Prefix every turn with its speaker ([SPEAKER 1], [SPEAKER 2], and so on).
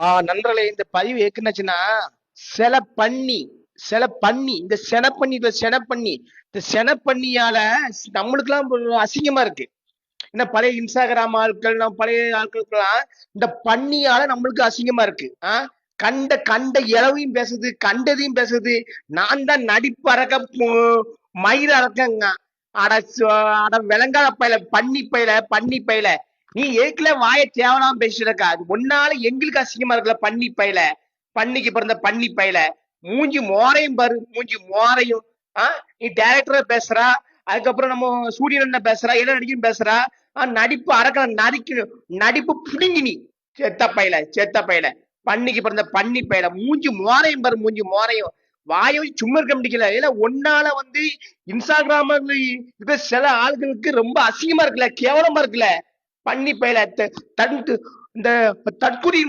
[SPEAKER 1] ஆ நண்பர்களே இந்த பதிவு எக்குனாச்சுன்னா சில பண்ணி சில பண்ணி இந்த சென பண்ணி இந்த சென பண்ணி இந்த சென பண்ணியால நம்மளுக்குலாம் அசிங்கமா இருக்கு. இந்த பழைய இன்ஸ்டாகிராம் ஆட்கள் நம்ம பழைய ஆட்களுக்கெல்லாம் இந்த பண்ணியால நம்மளுக்கு அசிங்கமா இருக்கு. ஆஹ் கண்ட கண்ட இளவையும் பேசுது கண்டதையும் பேசுது. நான் தான் நடிப்பு அறக்க மயிர் அறக்கங்க. அட அட விளங்காத பயில பண்ணி பயில பண்ணி பயில நீ ஏற்கல வாய தேவலாம் பேசிருக்கா அது முன்னால எங்களுக்கு அசிங்கமா இருக்குல்ல பண்ணி பயில. பண்ணிக்கு பிறந்த பண்ணி பயில. மூஞ்சி மோரையும் பாரு மூஞ்சி மோரையும். ஆ நீ டேரக்டரா பேசுறா. அதுக்கப்புறம் நம்ம சூரியன் என்ன பேசுறா என்ன நடிக்கணும் பேசுறா. ஆ, நடிப்பு அறக்க நடிக்கணும். நடிப்பு புடுங்கி நீ. செத்த பயில செத்த பயில. பண்ணிக்கு பிறந்த பண்ணி பயில. மூஞ்சி மோரையும் பாரு மூஞ்சி மோரையும். வாயை சும்மா இருக்க முடியல. ஏன்னா ஒன்னால வந்து இன்ஸ்டாகிராம்ல இருக்கிற சில ஆளுகளுக்கு ரொம்ப அசிங்கமா இருக்குல்ல கேவலமா இருக்குல்ல. பன்னி பயில த- தண்டு இந்த தற்குறி